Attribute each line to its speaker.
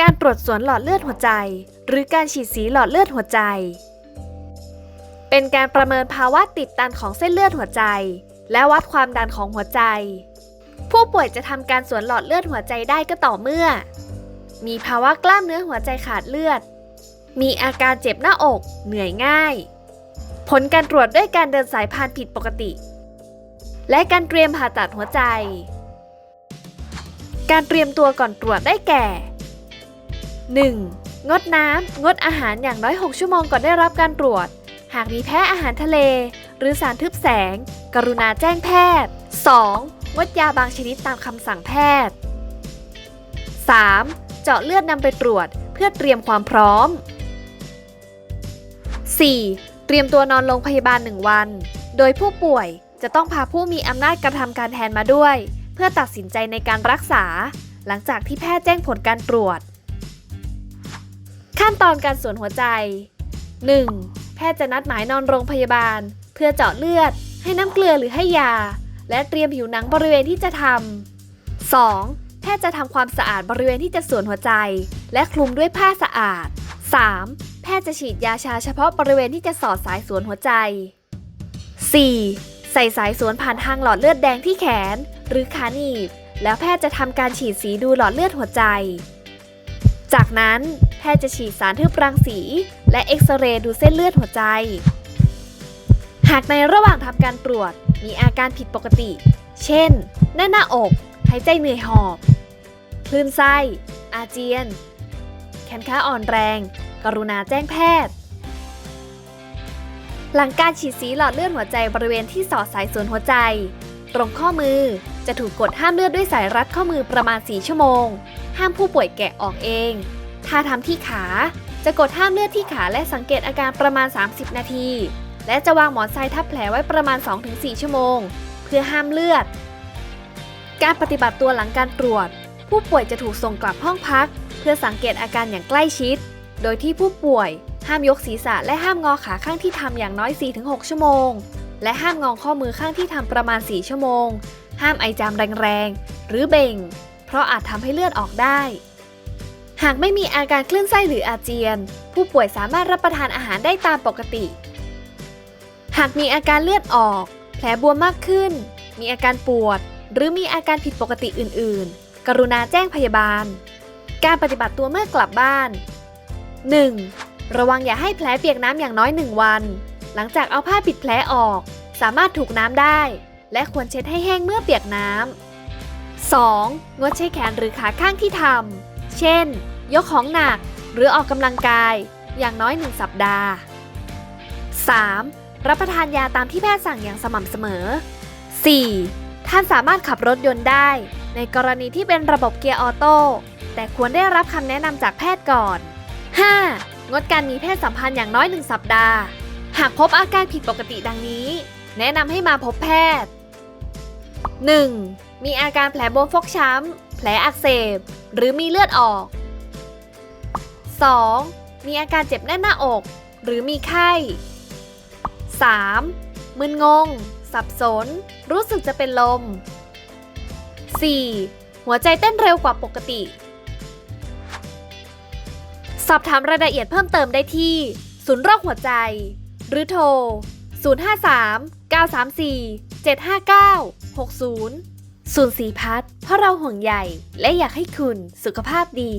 Speaker 1: การตรวจสวนหลอดเลือดหัวใจ หรือการฉีดสีหลอดเลือดหัวใจ เป็นการประเมินภาวะติดตันของเส้นเลือดหัวใจ และวัดความดันของหัวใจ ผู้ป่วยจะทำการสวนหลอดเลือดหัวใจได้ก็ต่อเมื่อ มีภาวะกล้ามเนื้อหัวใจขาดเลือด มีอาการเจ็บหน้าอก เหนื่อยง่าย ผลการตรวจด้วยการเดินสายพานผิดปกติ และการเตรียมผ่าตัดหัวใจ การเตรียมตัวก่อนตรวจได้แก่ 1. งดน้ำ งดอาหารอย่างน้อย 6 ชั่วโมงก่อนได้รับการตรวจ หากมีแพ้อาหารทะเล หรือสารทึบแสง กรุณาแจ้งแพทย์ 2. งดยาบางชนิดตามคำสั่งแพทย์ 3. เจาะเลือดนำไปตรวจเพื่อเตรียมความพร้อม 4. เตรียมตัวนอนโรงพยาบาล 1 วัน โดยผู้ป่วยจะต้องพาผู้มีอำนาจกระทำการแทนมาด้วย เพื่อตัดสินใจในการรักษา หลังจากที่แพทย์แจ้งผลการตรวจ ขั้นตอนการสวนหัวใจ 1. แพทย์จะนัดหมายนอนโรงพยาบาล เพื่อเจาะเลือด ให้น้ำเกลือหรือให้ยา และเตรียมผิวหนังบริเวณที่จะทำ 2. แพทย์จะทำความสะอาดบริเวณที่จะสวนหัวใจ และคลุมด้วยผ้าสะอาด 3. แพทย์จะฉีดยาชาเฉพาะบริเวณที่จะสอดสายสวนหัวใจ 4. ใส่สายสวนผ่านทางหลอดเลือดแดงที่แขน หรือขาหนีบ แล้วแพทย์จะทำการฉีดสีดูหลอดเลือดหัวใจ จากนั้นแพทย์จะฉีดสารทึบรังสี และเอ็กซเรย์ดูเส้นเลือดหัวใจ หากในระหว่างทำการตรวจมีอาการผิดปกติ เช่น แน่นหน้าอก หายใจเหนื่อยหอบ คลื่นไส้ อาเจียน แขนขาอ่อนแรง กรุณาแจ้งแพทย์ หลังการฉีดสีหลอดเลือดหัวใจบริเวณที่สอดสายสวนหัวใจ ตรงข้อมือ จะถูกกดห้ามเลือดด้วยสายรัดข้อมือประมาณ 4 ชั่วโมง ห้ามผู้ป่วยแกะออกเอง ถ้าทำที่ขา จะกดห้ามเลือดที่ขาและสังเกตอาการประมาณ 30 นาที และจะวางหมอนทรายทับแผลไว้ประมาณ 2-4 ชั่วโมง เพื่อห้ามเลือด การปฏิบัติตัวหลังการตรวจ ผู้ป่วยจะถูกส่งกลับห้องพัก เพื่อสังเกตอาการอย่างใกล้ชิด โดยที่ผู้ป่วยห้ามยกศีรษะและห้ามงอขาข้างที่ทำอย่างน้อย 4-6 ชั่วโมง และห้ามงองข้อมือข้างที่ทำประมาณ 4 ชั่วโมง ห้ามไอจามแรงๆ หรือเบ่ง เพราะอาจทำให้เลือดออกได้ หากไม่มีอาการคลื่นไส้หรืออาเจียน ผู้ป่วยสามารถรับประทานอาหารได้ตามปกติ หากมีอาการเลือดออก แผลบวมมากขึ้น มีอาการปวด หรือมีอาการผิดปกติอื่นๆ กรุณาแจ้งพยาบาล การปฏิบัติตัวเมื่อกลับบ้าน 1. ระวังอย่าให้แผลเปียกน้ำอย่างน้อย 1 วัน หลังจากเอาผ้าปิดแผลออก สามารถถูกน้ำได้ และควรเช็ดให้แห้งเมื่อเปียกน้ำ 2. งดใช้แขนหรือขาข้างที่ทำ เช่น ยกของหนักหรือออกกำลังกาย อย่างน้อย 1 สัปดาห์ 3. รับประทานยาตามที่แพทย์สั่งอย่างสม่ำเสมอ 4. ท่านสามารถขับรถยนต์ได้ ในกรณีที่เป็นระบบเกียร์ออโต้แต่ควรได้รับคำแนะนำจากแพทย์ก่อน 5. งดการมีเพศสัมพันธ์อย่างน้อย 1 สัปดาห์ หากพบอาการผิดปกติดังนี้ แนะนำให้มาพบแพทย์ 1. มีอาการแผลบวมฟกช้ำ แผลอักเสบ หรือมีเลือดออก 2. มีอาการเจ็บแน่นหน้าอก หรือมีไข้ 3. มึนงง สับสน รู้สึกจะเป็นลม 4. หัวใจเต้นเร็วกว่าปกติ สอบถามรายละเอียดเพิ่มเติมได้ที่ ศูนย์โรคหัวใจ หรือโทร 053 934 759 60 ศูนย์สีพัฒน์เพราะเราห่วงใยและอยากให้คุณสุขภาพดี